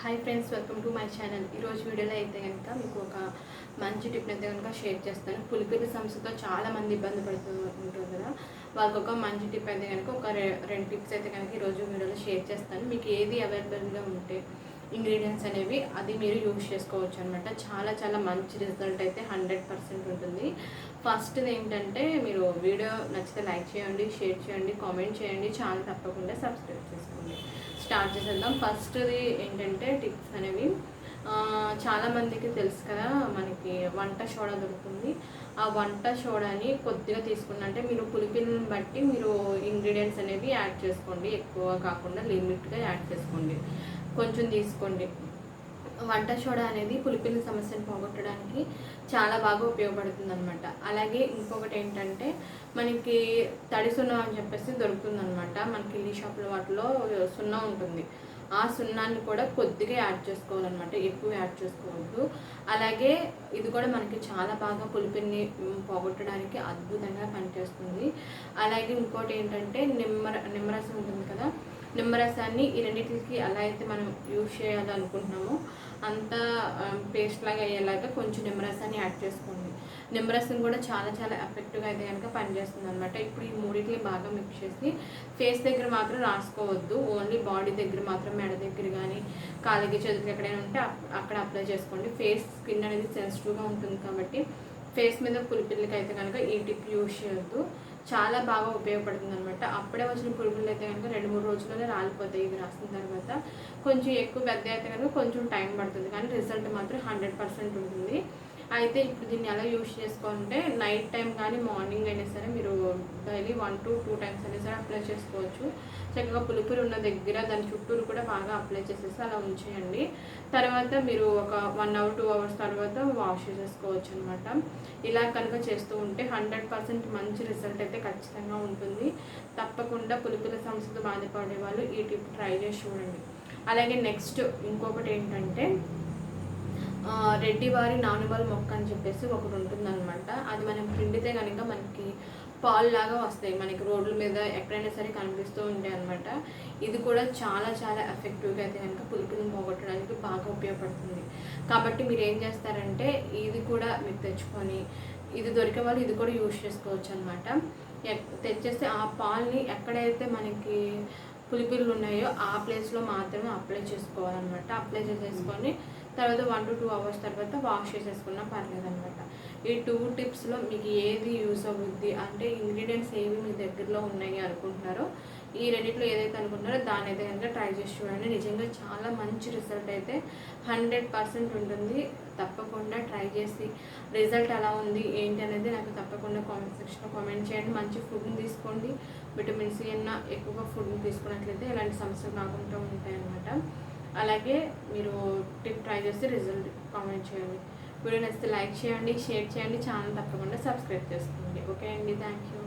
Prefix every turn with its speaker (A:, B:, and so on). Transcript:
A: Hi friends welcome to my channel ఈరోజు వీడియోలో అయితే కనుక మీకు ఒక మంచి టిప్ అయితే కనుక షేర్ చేస్తాను. పులిపిల్ల సమస్యతో చాలా మంది ఇబ్బంది పడుతూ ఉంటారు కదా. వాళ్ళకి ఒక మంచి టిప్ అయితే కనుక ఒక రె- రెండు టిప్స్ అయితే కనుక ఈరోజు వీడియోలో షేర్ చేస్తాను. మీకు ఏది అవైలబుల్గా ఉంటే ఇంగ్రీడియంట్స్ అనేవి అది మీరు యూజ్ చేసుకోవచ్చు అనమాట చాలా చాలా మంచి రిజల్ట్ అయితే హండ్రెడ్ పర్సెంట్ ఉంటుంది. ఫస్ట్ది ఏంటంటే మీరు వీడియో నచ్చితే లైక్ చేయండి షేర్ చేయండి కామెంట్ చేయండి ఛానల్ తప్పకుండా సబ్స్క్రైబ్ చేసుకోండి. స్టార్ట్ చేసేద్దాం. ఫస్ట్ది ఏంటంటే టిప్స్ అనేవి. చాలామందికి చాలా మందికి తెలుసు కదా మనకి వంట సోడా దొరుకుతుంది. ఆ వంట సోడాని కొద్దిగా తీసుకున్న అంటే మీరు పులిపిల్ని బట్టి మీరు ఇంగ్రీడియంట్స్ అనేవి యాడ్ చేసుకోండి. ఎక్కువ కాకుండా లిమిట్గా యాడ్ చేసుకోండి. కొంచెం తీసుకోండి. వంట సోడా అనేది పులిపిల్ల సమస్యను పోగొట్టడానికి చాలా బాగా ఉపయోగపడుతుంది అనమాట అలాగే ఇంకొకటి ఏంటంటే మనకి తడి సున్నం అని చెప్పేసి దొరుకుతుంది అనమాట మనకి ఇల్లి షాపుల వాటిలో సున్నం ఉంటుంది. ఆ సున్నాన్ని కూడా కొద్దిగా యాడ్ చేసుకోవాలన్నమాట. ఎక్కువ యాడ్ చేసుకోవద్దు. అలాగే ఇది కూడా మనకి చాలా బాగా పులిపిని పోగొట్టడానికి అద్భుతంగా పనిచేస్తుంది. అలాగే ఇంకోటి ఏంటంటే నిమ్మర నిమ్మరసం ఉంటుంది కదా నిమ్మరసాన్ని ఈ రెండింటికి ఎలా అయితే మనం యూజ్ చేయాలనుకుంటున్నామో అంత పేస్ట్ లాగా అయ్యేలాగా కొంచెం నిమ్మరసాన్ని యాడ్ చేసుకోండి. నిమ్మరసం కూడా చాలా చాలా ఎఫెక్టివ్గా అయితే కనుక పనిచేస్తుంది అనమాట ఇప్పుడు ఈ మూడింటిని బాగా మిక్స్ చేసి ఫేస్ దగ్గర మాత్రం రాసుకోవద్దు. ఓన్లీ బాడీ దగ్గర మాత్రం మెడ దగ్గర కానీ కాలికి చేతులకి ఎక్కడైనా ఉంటే అక్కడ అప్లై చేసుకోండి. ఫేస్ స్కిన్ అనేది సెన్సిటివ్గా ఉంటుంది కాబట్టి ఫేస్ మీద పులిపిల్లకి అయితే కనుక ఈ టిప్ యూజ్ చేయొద్దు. చాలా బాగా ఉపయోగపడుతుంది అనమాట అప్పుడే వచ్చిన పురుగులు అయితే కనుక రెండు మూడు రోజుల్లోనే రాలిపోతాయి. ఇది రాసిన తర్వాత కొంచెం ఎక్కువ పెద్ద అయితే కనుక కొంచెం టైం పడుతుంది. కానీ రిజల్ట్ మాత్రం హండ్రెడ్ పర్సెంట్ ఉంటుంది. అయితే ఇప్పుడు దీన్ని ఎలా యూస్ చేసుకోవాలంటే నైట్ టైం కానీ మార్నింగ్ అయినా సరే మీరు daily one to two times అయినా సరే అప్లై చేసుకోవచ్చు. చక్కగా పులుపులు ఉన్న దగ్గర దాని చుట్టూరు కూడా బాగా అప్లై చేసేసి అలా ఉంచేయండి. తర్వాత మీరు ఒక వన్ అవర్ టూ అవర్స్ తర్వాత వాష్ చేసేసుకోవచ్చు అనమాట ఇలా కనుక చేస్తూ ఉంటే హండ్రెడ్ పర్సెంట్ మంచి రిజల్ట్ అయితే ఖచ్చితంగా ఉంటుంది. తప్పకుండా పులుపుల సమస్యతో బాధపడే వాళ్ళు ఈ టిప్ ట్రై చేసి చూడండి. అలాగే నెక్స్ట్ ఇంకొకటి ఏంటంటే రెడ్డి వారి నానుబల్ మొక్క అని చెప్పేసి ఒకటి ఉంటుందన్నమాట. అది మనం పిండితే కనుక మనకి పాలు లాగా వస్తాయి. మనకి రోడ్ల మీద ఎక్కడైనా సరే కనిపిస్తూ ఉంటాయి అనమాట ఇది కూడా చాలా చాలా ఎఫెక్టివ్గా అయితే కనుక పులుపుని పోగొట్టడానికి బాగా ఉపయోగపడుతుంది. కాబట్టి మీరు ఏం చేస్తారంటే ఇది కూడా మీరు తెచ్చుకొని ఇది దొరికే వాళ్ళు ఇది కూడా యూజ్ చేసుకోవచ్చు అనమాట తెచ్చేస్తే ఆ పాల్ని ఎక్కడైతే మనకి పులిపిల్లు ఉన్నాయో ఆ ప్లేస్లో మాత్రమే అప్లై చేసుకోవాలన్నమాట. అప్లై చేసేసుకొని తర్వాత వన్ టు టూ అవర్స్ తర్వాత వాష్ చేసేసుకున్నా పర్లేదు అనమాట ఈ టూ టిప్స్లో మీకు ఏది యూస్ అవుద్ది అంటే ఇంగ్రీడియంట్స్ ఏవి మీ దగ్గరలో ఉన్నాయి అనుకుంటున్నారో ఈ రెండిట్లో ఏదైతే అనుకుంటున్నారో దాని అయితే కనుక ట్రై చేసి చూడండి. నిజంగా చాలా మంచి రిజల్ట్ అయితే హండ్రెడ్ పర్సెంట్ ఉంటుంది. తప్పకుండా ట్రై చేసి రిజల్ట్ ఎలా ఉంది ఏంటి అనేది నాకు తప్పకుండా కామెంట్ సెక్షన్లో కామెంట్ చేయండి. మంచి ఫుడ్ని తీసుకోండి. విటమిన్ సి అన్న ఎక్కువగా ఫుడ్ని తీసుకున్నట్లయితే ఇలాంటి సమస్యలు రాకుండా ఉంటాయన్నమాట. అలాగే మీరు టిప్ ట్రై చేస్తే రిజల్ట్ కామెంట్ చేయండి. వీడియో నచ్చితే లైక్ చేయండి షేర్ చేయండి ఛానల్ తప్పకుండా సబ్స్క్రైబ్ చేసుకోండి. ఓకే అండి థ్యాంక్ యూ.